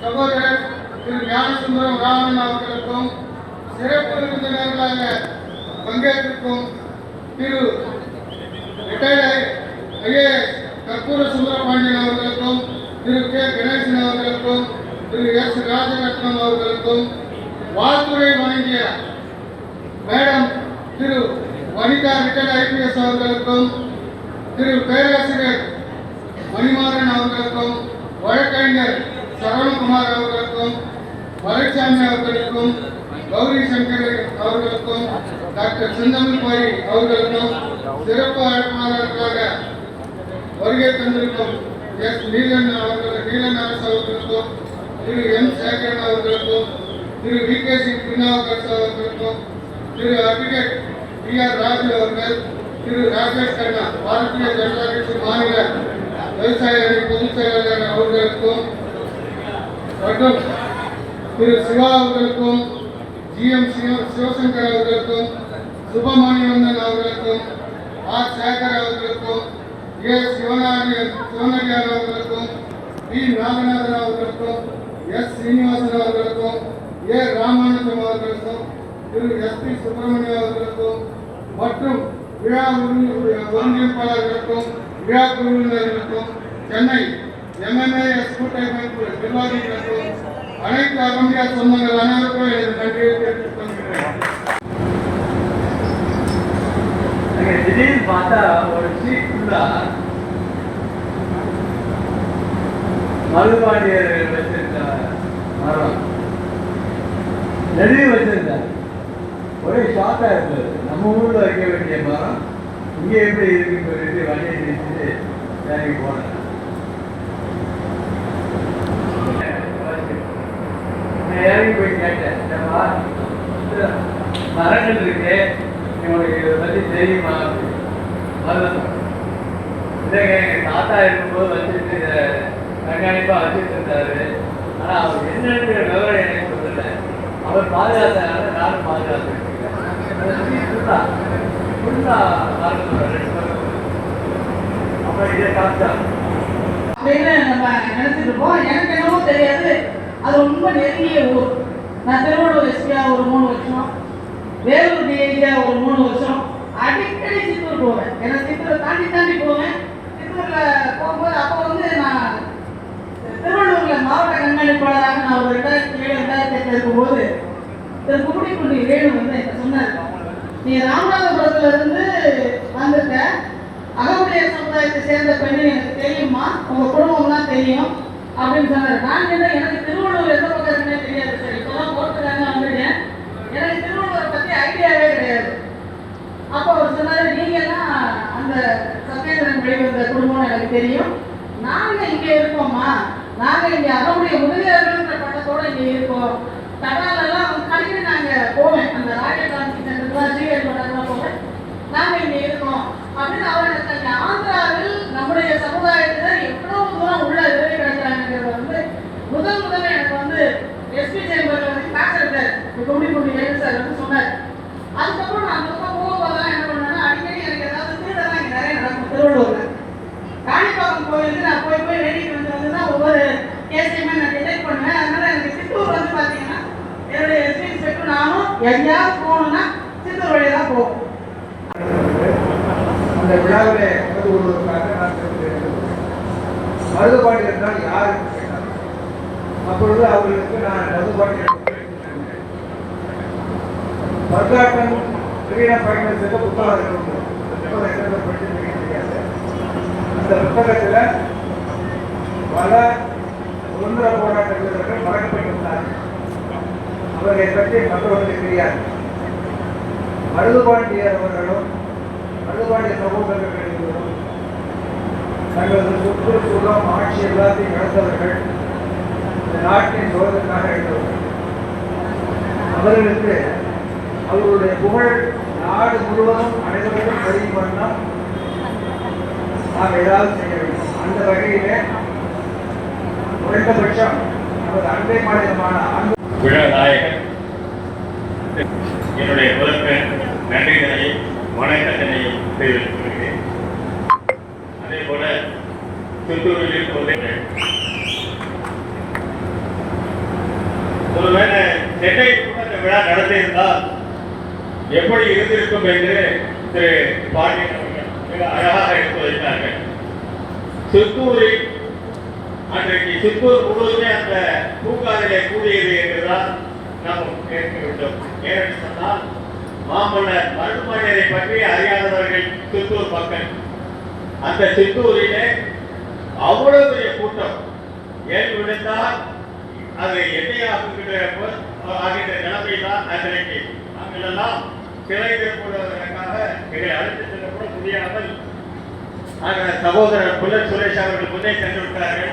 சகோதரர் திரு ஞானசுந்தரம் ராமன் அவர்களுக்கும் சிறப்பு விருந்தினர்களாக பங்கேற்றிருக்கும் திரு ரிட்டையர்ட் ஐஏஎஸ் கற்பூர சுந்தரபாண்டியன் அவர்களுக்கும் திரு கே கணேசன் அவர்களுக்கும் திரு எஸ் ராஜரத்னம் அவர்களுக்கும் வாழ்த்துறை வழங்கிய madam Thiru Vanitha retired IPS அவர்களுக்கும் திரு பேராசிரியர் மணிமாறன் அவர்களுக்கும் வழக்கறிஞர் சரவணகுமார் அவர்களுக்கும் மலைச்சாமி அவர்களுக்கும் கௌரி சங்கர் அவர்களுக்கும் டாக்டர் செந்தமிழ் பாரி அவர்களுக்கும் சிறப்பு அழைப்பாளர்களாக வருகை தந்திருக்கும் எஸ் நீலன் அவர்கள் நீலன் அரசு அவர்களுக்கும் திரு எம் சேகரன் அவர்களுக்கும் Thiru V K C Thirunavukkarasu அவர்களுக்கும் Thiru advocate T R Raju அவர்கள் திரு ராஜேஷ் கண்ணா பாரதிய ஜனதா கட்சி மாநில விவசாய அணி பொதுச் செயலாளர் அவர்களுக்கும் மற்றும் திரு சிவா அவர்களுக்கும் ஜிஎம் சிவசங்கர் அவர்களுக்கும் சுப்பிரமணியந்தன் அவர்களுக்கும் ஆர் சேகர் அவர்களுக்கும் ஏ சிவநாரியன் சிவனடியார் அவர்களுக்கும் பி நாகநாதன் அவர்களுக்கும் எஸ் சீனிவாசன் அவர்களுக்கும் ஏ ராமானுஜம் அவர்களுக்கும் திரு எஸ் பி சுப்பிரமணியம் அவர்களுக்கும் மற்றும் விழா ஒருங்கிணைப்பாளர்களுக்கும் விழா குழுவினர்களுக்கும் சென்னை எம்என்ஏஎஸ் கூட்டமைப்பு நிர்வாகிகளுக்கும் அனைத்து அகம்பியா சொந்தங்கள் அனைவருக்கும் எனது நன்றியை தெரிவித்துக் கொள்கிறேன். திடீர்னு பார்த்தா ஒரு சீட் ஃபுல்லா மதுபாண்டியர்கள் வச்சிருந்த மரம் நெடுவி வச்சிருந்தார் ஒரே ஷாக்கா இருந்தது. நம்ம ஊர்ல வைக்க வேண்டிய மரம் இங்கே எப்படி இருக்குன்னு சொல்லிட்டு வண்டியை நிறுத்திட்டு போனேன் மரங்கள் இருக்கு. இவனுக்கு இதை பத்தி தெரியுமா? அதுதான். இல்லைங்க எங்க தாத்தா இருக்கும்போது வச்சுட்டு இதை கண்காணிப்பா வச்சுட்டு இருந்தாரு. ஆனா அவர் என்னன்னு விவரம் எனக்கு சொல்லல அவர் பாதுகாத்தனால நானும் பாதுகாத்துருக்கேன் அப்புறம் இதை காத்தா அப்படின்னு நம்ம நினைச்சிட்டு இருப்போம் எனக்கு என்னவோ தெரியாது. அது ரொம்ப நெருங்கிய ஊர். நான் திருவள்ளூர் எஸ்பியா ஒரு மூணு வருஷம். வேலூர் டிஐஜியா ஒரு மூணு வருஷம். அடிக்கடி சித்தூர் போவேன். ஏன்னா சித்தூரை தாண்டி தாண்டி போவேன். சித்தூரில் போகும்போது அப்போ வந்து நான் திருவள்ளூரில் மாவட்ட கண்காணிப்பாளராக நான் ஒரு ரெண்டாயிரத்தி ஏழு ரெண்டாயிரத்தி எட்டு இருக்கும்போது திரு கும்மிடிக்குண்டி வேணு வந்து என்கிட்ட சொன்னார். நீ ராமநாதபுரத்துல இருந்து வந்திருக்க. அகமுடைய சமுதாயத்தை சேர்ந்த பெண்ணு எனக்கு தெரியுமா உங்க குடும்பம்லாம் தெரியும் அப்படின்னு சொன்னார். நான் என்ன எனக்கு திருவள்ளூர் எந்த பக்கம் இருக்குன்னே தெரியாது சரி இப்போதான் போட்டுக்காங்க வந்திருக்கேன் எனக்கு திருவள்ளூரை பத்தி ஐடியாவே கிடையாது அப்போ அவர் சொன்னாரு நீங்கெல்லாம் அந்த சத்யேந்திரன் வெளிவந்த குடும்பம் எனக்கு தெரியும். நாங்க இங்க இருக்கோம்மா. நாங்க இங்க அதனுடைய முதலியார்கள்ன்ற பட்டத்தோட இங்க இருக்கோம். தகவலெல்லாம் அவங்க கடிக்கடி நாங்க போவேன். அந்த ராஜீவ் காந்தி சென்டர்லாம் சீரியல் பட்டம்லாம் போவேன். நாங்க இங்க இருக்கோம். அப்படின்னு அவர் எனக்கு ஆந்திராவில் நம்முடைய சமுதாயத்தினர் எவ்வளவு தூரம் உள்ள உதவி கிடைக்கிறாங்கிறது வந்து முதல் முதல்ல எனக்கு வந்து எஸ்பி சேம்பர் வந்து கிளாஸ் எடுத்தார் கும்பி கும்பி வேலு சார் வந்து சொன்னார் அதுக்கப்புறம் நான் அந்த பக்கம் போகும்போதெல்லாம் என்ன பண்ணேன்னா அடிக்கடி எனக்கு ஏதாவது திருடெல்லாம் இங்கே நிறைய நடக்கும் திருவள்ளூர்ல காணிப்பாக்கம் கோயிலுக்கு நான் போய் போய் வேண்டிட்டு வந்து வந்து தான் ஒவ்வொரு கேஸையுமே நான் டிடெக்ட் பண்ணுவேன் அதனால எனக்கு சித்தூர் வந்து பார்த்தீங்கன்னா என்னுடைய எஸ்பி இன்ஸ்பெக்டர் நானும் எங்கேயாவது போகணும்னா சித்தூர் வழியா தான் போகும். அந்த விழாவிலே கலந்து கொள்வதற்காக நான் என்றால் யார்? அப்பொழுது அவர்களுக்கு நான் மருதுபாண்டி பர்காட்டன் கிரீட பயணம் செய்த புத்தகம் அந்த புத்தகத்தில் பல சுதந்திர போராட்ட வீரர்கள் மறைக்கப்பட்டிருந்தார்கள் அவர்களை பற்றி மற்றவர்களுக்கு தெரியாது. மருதுபாண்டியர் அவர்களும் மருதுபாண்டிய சகோதரர்களும் தங்களது சுற்றுச்சூழல் ஆட்சி எல்லாத்தையும் நடந்தவர்கள் இந்த நாட்டின் சோதனைக்காக எழுந்தவர்கள் அவர்களுக்கு அவர்களுடைய புகழ் நாடு முழுவதும் அனைவருக்கும் தெரியும் பண்ணால் நாம் ஏதாவது செய்ய வேண்டும். அந்த வகையிலே குறைந்தபட்சம் நமது அண்டை மாநிலமான ஆந்திர விழநாயகன் என்னுடைய முதற்க நன்றிதனையும் வணக்கத்தினையும் தெரிவித்துக் கொள்கிறேன் அதே போல திருத்தூரில் ஒருவேளை சென்னை கூட இந்த விழா நடத்தியிருந்தால் எப்படி இருந்திருக்கும் என்று திரு பாண்டியன் அவர்கள் மிக அழகாக எடுத்து வைத்தார்கள். சித்தூரில் அன்றைக்கு சித்தூர் முழுவதுமே அந்த பூங்காவிலே கூடியது என்றுதான் நாம் கேட்க வேண்டும் ஏனென்று சொன்னால் மாமன்னர் மருதுமணியரை பற்றி அறியாதவர்கள் சித்தூர் மக்கள். அந்த சித்தூரிலே அவ்வளவு பெரிய கூட்டம். ஏன் விழுந்தால் அது எண்ணெய் ஆகின்ற நிலைமை தான் அன்றைக்கு. நாங்களெல்லாம் சிலை போடுவதற்காக எங்களை அழைத்து செல்ல கூட முடியாமல் ஆக சகோதரர் புல்லர் சுரேஷ் அவர்கள் முன்னே சென்று விட்டார்கள்.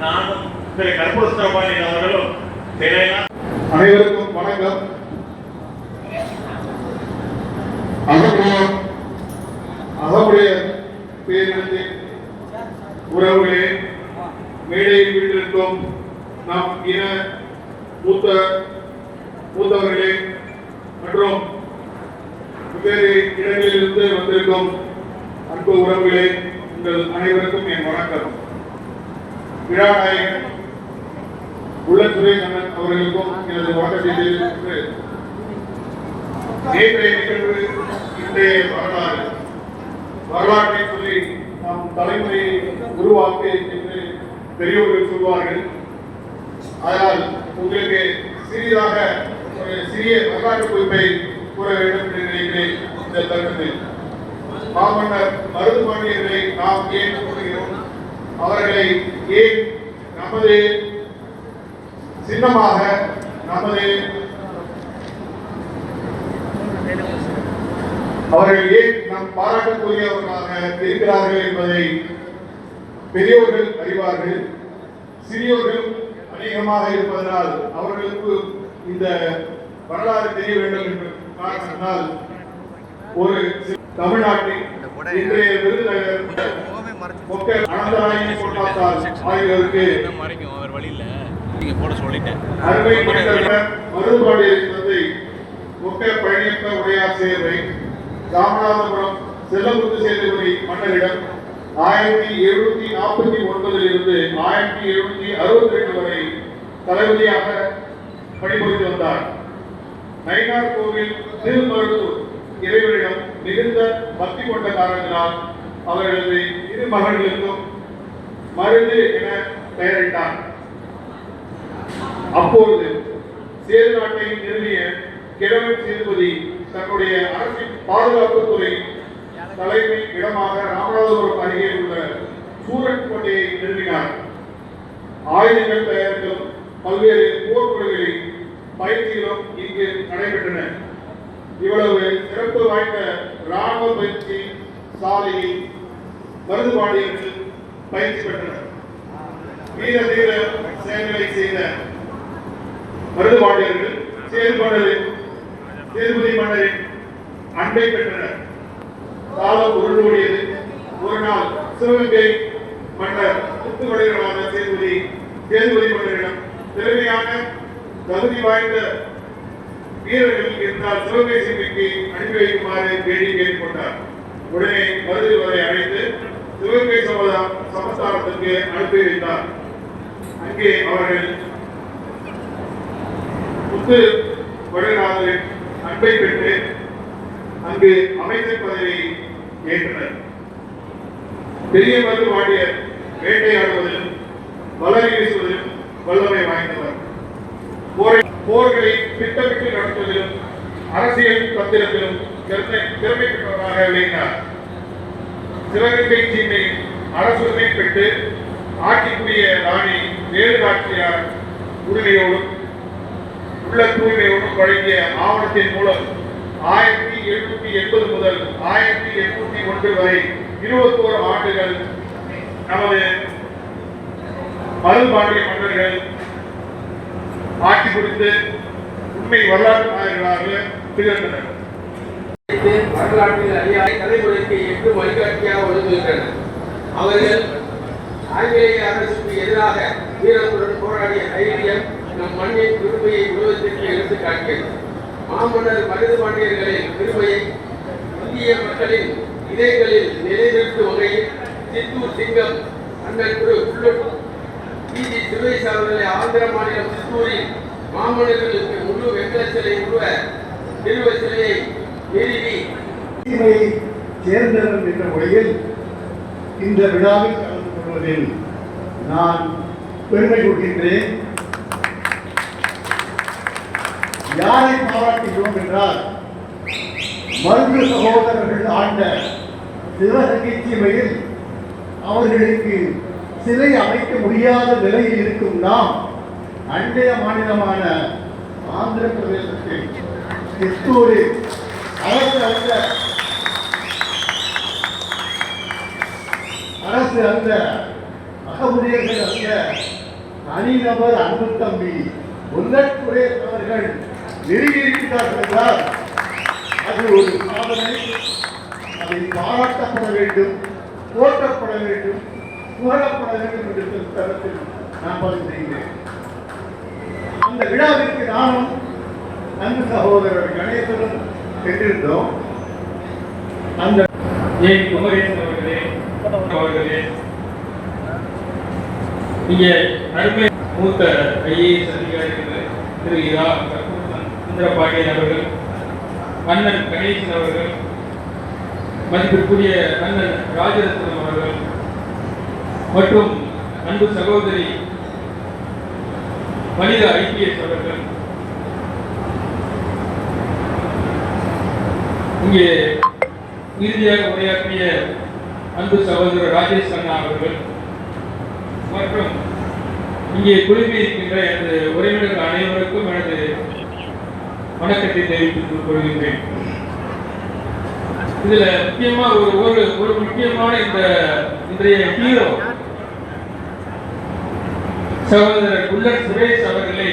நானும் திரு கற்பூரபாண்டியன் அவர்களும் அனைவருக்கும் வணக்கம். அகமுகம் அகமுடைய பேரிடத்தில் உறவுகளே மேடையில் வீட்டிற்கும் நம் இன மூத்த மூத்தவர்களே மற்றும் வெவ்வேறு இடங்களிலிருந்து வந்திருக்கும் அன்பு உறவுகளே உங்கள் அனைவருக்கும் என் வணக்கம். விழாநாயகன் உள்ளத்துறை கண்ணன் அவர்களுக்கும் எனது வணக்கத்தை நேற்றைய நிகழ்வு இன்றைய வரலாறு. வரலாற்றை சொல்லி நம் தலைமுறையை உருவாக்க என்று பெரியவர்கள் சொல்வார்கள். அதனால் உங்களுக்கு சிறிதாக ஒரு சிறிய வரலாற்று குறிப்பை கூற வேண்டும் என்று நினைக்கிறேன் இந்த தருணத்தில். மாமன்னர் மருது பாண்டியர்களை நாம் ஏன் அவர்களை ஏன் நமது சின்னமாக நமது அவர்கள் ஏன் நம் பாராட்டக்கூடியவர்களாக இருக்கிறார்கள் என்பதை பெரியவர்கள் அறிவார்கள் சிறியோர்கள் அநேகமாக இருப்பதனால் அவர்களுக்கு இந்த வரலாறு தெரிய வேண்டும் என்று காரணத்தினால் ஒரு தமிழ்நாட்டின் இன்றைய விருதுநகர் ஆகியோருக்கு மறைக்கும் அவர் வழியில் நீங்க போட சொல்லிட்டேன். மருதுபாண்டியரின் தந்தை முக்க பழனியப்ப ராமநாதபுரம் செல்லமுத்து சேதுபதி மன்னரிடம் ஆயிரத்தி எழுநூத்தி நாற்பத்தி ஒன்பதில் இருந்து ஆயிரத்தி எழுநூத்தி அறுபத்தி ரெண்டு வரை தளபதியாக பணிபுரிந்து வந்தார். நயினார் கோவில் திருமருத்தூர் இறைவனிடம் மிகுந்த பக்தி கொண்ட காரணத்தினால் அவர்களது இரு மகன்களுக்கும் மருது என பெயரிட்டார். அப்பொழுது சேது நாட்டை நிறுவிய கிழவன் சேதுபதி தன்னுடைய அரசின் பாதுகாப்புத்துறை தலைமை இடமாக ராமநாதபுரம் அருகே உள்ள சூரன் கோட்டையை நிறுவினார். ஆயுதங்கள் தயாரித்தும் பல்வேறு போர்க்குழுகளில் பயிற்சிகளும் இங்கு நடைபெற்றன. இவ்வளவு சிறப்பு வாய்ந்த ராணுவ பயிற்சி சாலையில் மருதுபாண்டியர்கள் பயிற்சி பெற்றனர். வீர தீர செயல்களை செய்த மருதுபாண்டியர்கள் செயல்படலில் சேதுபதி மன்னரின் அன்பை பெற்றனர். காலம் உருண்டோடியது. ஒரு நாள் சிவகங்கை மன்னர் முத்துவடைகளான சேதுபதி சேதுபதி மன்னரிடம் திறமையான தகுதி வாய்ந்த வீரர்கள் இருந்தால் சிவகங்கை சிறுமிக்கு அனுப்பி வைக்குமாறு வேண்டி கேட்டுக்கொண்டார் உடனே மருது வரை அழைத்து சிவகங்கை சமதா சமஸ்தானத்திற்கு அனுப்பி வைத்தார். அங்கே அவர்கள் முத்து வடநாதரின் அன்பை பெற்று அங்கு அமைச்சர் பதவியை ஏற்றனர். பெரிய மருது வாண்டியர் வேட்டையாடுவதிலும் வளரி வீசுவதிலும் வல்லமை வாய்ந்தவர். போரை போர்களை திட்டமிட்டு நடத்துவதிலும் அரசியல் தந்திரத்திலும் திறமை திறமை பெற்றவராக விளங்கினார். சிவகங்கை சீமையின் அரசுரிமை பெற்று ஆட்சிக்குரிய ராணி வேலு நாச்சியார் உரிமையோடும் உள்ள தூய்மையோடும் வழங்கிய ஆவணத்தின் மூலம் ஆயிரத்தி எழுநூத்தி எண்பது முதல் ஆயிரத்தி எண்ணூத்தி ஒன்று வரை இருபத்தோரு ஆண்டுகள் நமது மருதுபாண்டிய மன்னர்கள் ஆட்சி புரிந்து உண்மை வரலாற்று திகழ்ந்தனர். வரலாற்றில் அறியாத தலைமுறைக்கு எட்டு வழிகாட்டியாக ஒழுங்குகின்றன அவர்கள் ஆங்கிலேய அரசுக்கு எதிராக வீரத்துடன் போராடிய தைரியம் நம் மண்ணின் பெருமையை உலகத்திற்கு எடுத்துக்காட்டியது. மாமன்னர் மருது பாண்டியர்களின் பெருமையை இந்திய மக்களின் இதயங்களில் நிலைநிறுத்தும் வகையில் சித்தூர் சிங்கம் அண்ணன் திரு புல்லட் பிஜி சுரேஷ் அவர்களை ஆந்திர மாநிலம் சித்தூரில் மாமன்னர்களுக்கு முழு வெங்கல சிலை உருவ நிறுவ சிலையை தீமையை சேர்ந்தவன் என்ற முறையில் இந்த விழாவில் கலந்து கொள்வதில் நான் பெருமை கொள்கின்றேன். யாரை பாராட்டுகிறோம் என்றால் மருந்து சகோதரர்கள் ஆண்ட சிவகங்கை சீமையில் அவர்களுக்கு சிலை அமைக்க முடியாத நிலையில் இருக்கும் நாம் அண்டைய மாநிலமான ஆந்திர பிரதேசத்தில் சித்தூரில் அரசு அந்த அரசு அல்ல அகமுடையர்கள் அல்ல தனிநபர் அன்பு தம்பி முல்லத்துறை அவர்கள் நிறுவியிருக்கிறார்கள் என்றால் அது ஒரு சாதனை. அதை பாராட்டப்பட வேண்டும் போற்றப்பட வேண்டும் புகழப்பட வேண்டும் என்ற தரத்தில் நான் பதிவு செய்கிறேன். அந்த விழாவிற்கு நானும் அன்பு சகோதரர் கணேசனும் பெற்றிருந்தோம் அந்த ஏ குமரேசன் அவர்களே அவர்களே இங்கே அருமை மூத்த ஐஏஎஸ் அதிகாரிகள் திரு இரா சுந்தரபாண்டியன் அவர்கள் அண்ணன் கணேசன் அவர்கள் மதிப்பிற்குரிய அண்ணன் ராஜரத்னம் அவர்கள் மற்றும் அன்பு சகோதரி மனித ஐபிஎஸ் அவர்கள் இங்கே இறுதியாக உரையாற்றிய அன்பு சகோதரர் ராஜேஷ் அண்ணா அவர்கள் மற்றும் இங்கே குழுமி இருக்கின்ற எனது உறவினர்கள் அனைவருக்கும் எனது வணக்கத்தை தெரிவித்துக் கொள்கின்றேன். இதுல முக்கியமா ஒரு ஒரு ஒரு முக்கியமான இந்த இன்றைய ஹீரோ சகோதரர் குல்லர் சுரேஷ் அவர்களை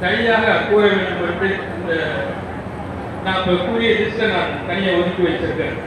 தனியாக கூற வேண்டும் என்று இந்த நான் இப்போ கூறிய லிஸ்ட்டை நான் தனியாக ஒதுக்கி வச்சிருக்கேன்